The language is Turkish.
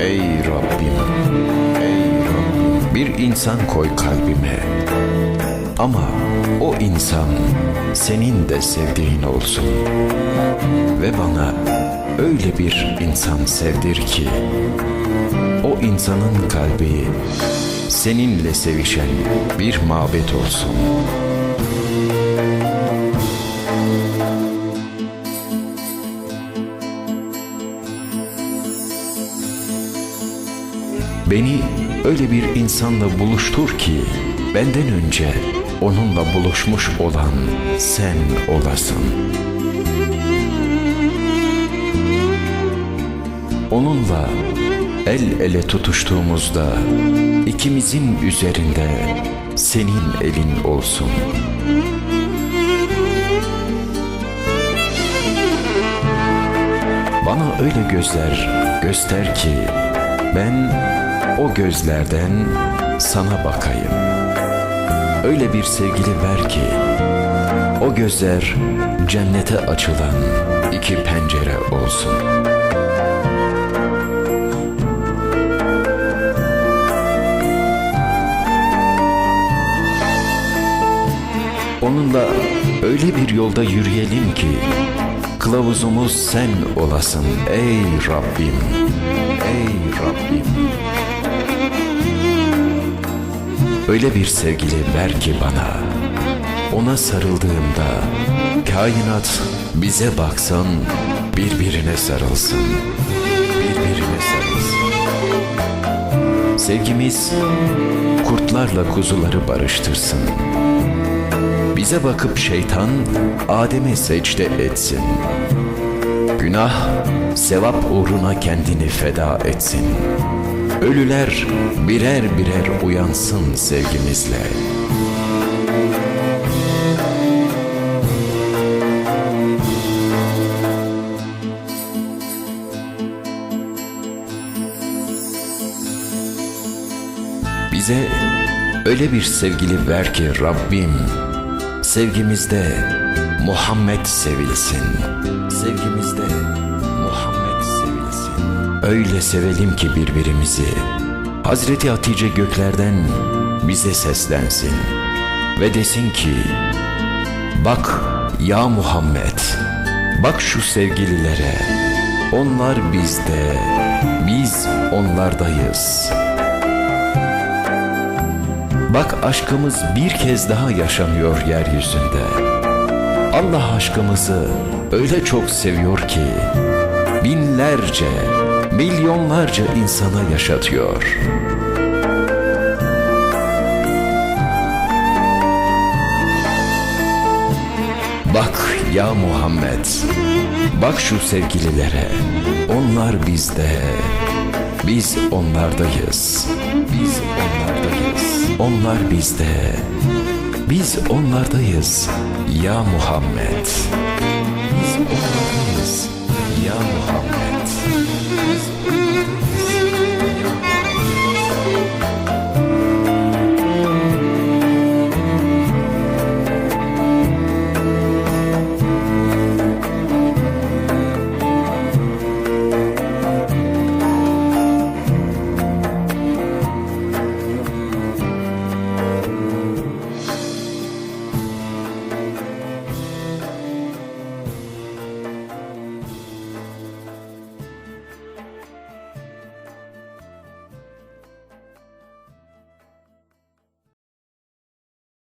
Ey Rabbim, ey Rabbim bir insan koy kalbime. Ama o insan senin de sevdiğin olsun. Ve bana öyle bir insan sevdir ki o insanın kalbi seninle sevişen bir mabet olsun. Beni öyle bir insanla buluştur ki benden önce onunla buluşmuş olan sen olasın. Onunla el ele tutuştuğumuzda ikimizin üzerinde senin elin olsun. Bana öyle gözler göster ki ben o gözlerden sana bakayım. Öyle bir sevgili ver ki o gözler cennete açılan iki pencere olsun. Onunla öyle bir yolda yürüyelim ki kılavuzumuz sen olasın ey Rabbim. Ey Rabbim. Öyle bir sevgili ver ki bana. Ona sarıldığımda kainat bize baksan birbirine sarılsın. Birbirine sarılsın. Sevgimiz kurtlarla kuzuları barıştırsın. Bize bakıp şeytan Adem'e secde etsin. Günah sevap uğruna kendini feda etsin. Ölüler birer birer uyansın sevgimizle. Bize öyle bir sevgili ver ki Rabbim sevgimizde Muhammed sevilsin. Sevgimizde. Öyle sevelim ki birbirimizi. Hazreti Hatice göklerden bize seslensin ve desin ki Bak ya Muhammed, bak şu sevgililere. Onlar bizde, biz onlardayız. Bak aşkımız bir kez daha yaşanıyor yeryüzünde. Allah aşkımızı öyle çok seviyor ki binlerce, milyonlarca insana yaşatıyor. Bak ya Muhammed, bak şu sevgililere, onlar bizde, biz onlardayız, biz onlardayız, onlar bizde, biz onlardayız. Ya Muhammed, biz onlardayız. Ya Muhammed.